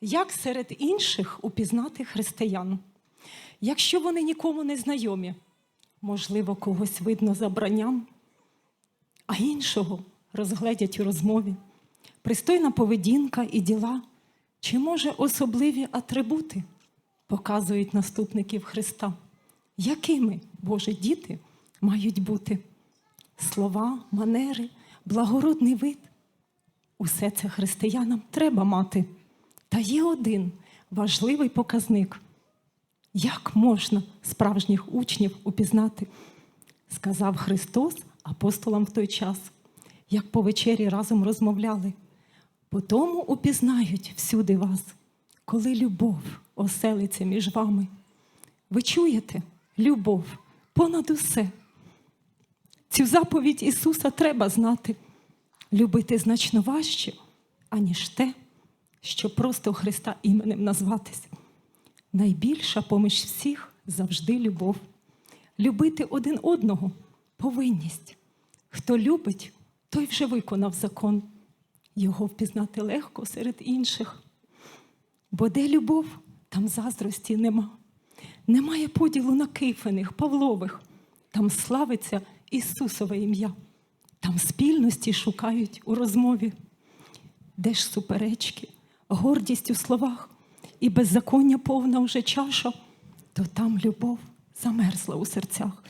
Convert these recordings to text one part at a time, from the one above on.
Як серед інших упізнати християн? Якщо вони нікому не знайомі, можливо, когось видно за бранням, а іншого розгледять у розмові. Пристойна поведінка і діла, чи може особливі атрибути показують наступників Христа? Якими Божі діти мають бути? Слова, манери, благородний вид. Усе це християнам треба мати. Та є один важливий показник. Як можна справжніх учнів упізнати? Сказав Христос апостолам в той час, як по вечері разом розмовляли. По тому упізнають всюди вас, коли любов оселиться між вами. Ви чуєте любов понад усе. Цю заповідь Ісуса треба знати. Любити значно важче, аніж те, що просто Христа іменем назватись. Найбільша поміж всіх завжди любов. Любити один одного повинність. Хто любить, той вже виконав закон. Його впізнати легко серед інших. Бо де любов, там заздрості нема. Немає поділу на кифених, Павлових. Там славиться Ісусове ім'я. Там спільності шукають у розмові. Де ж суперечки, гордість у словах і беззаконня повна вже чаша, то там любов замерзла у серцях.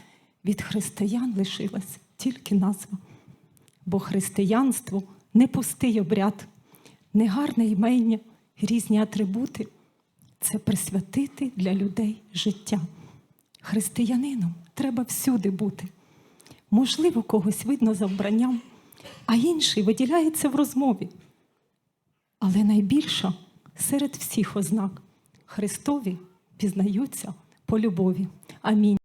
Від християн лишилась тільки назва. Бо християнство не пустий обряд, не гарне ймення, різні атрибути це присвятити для людей життя. Християнином треба всюди бути. Можливо, когось видно за вбранням, а інший виділяється в розмові. Але найбільша серед всіх ознак Христові пізнаються по любові. Амінь.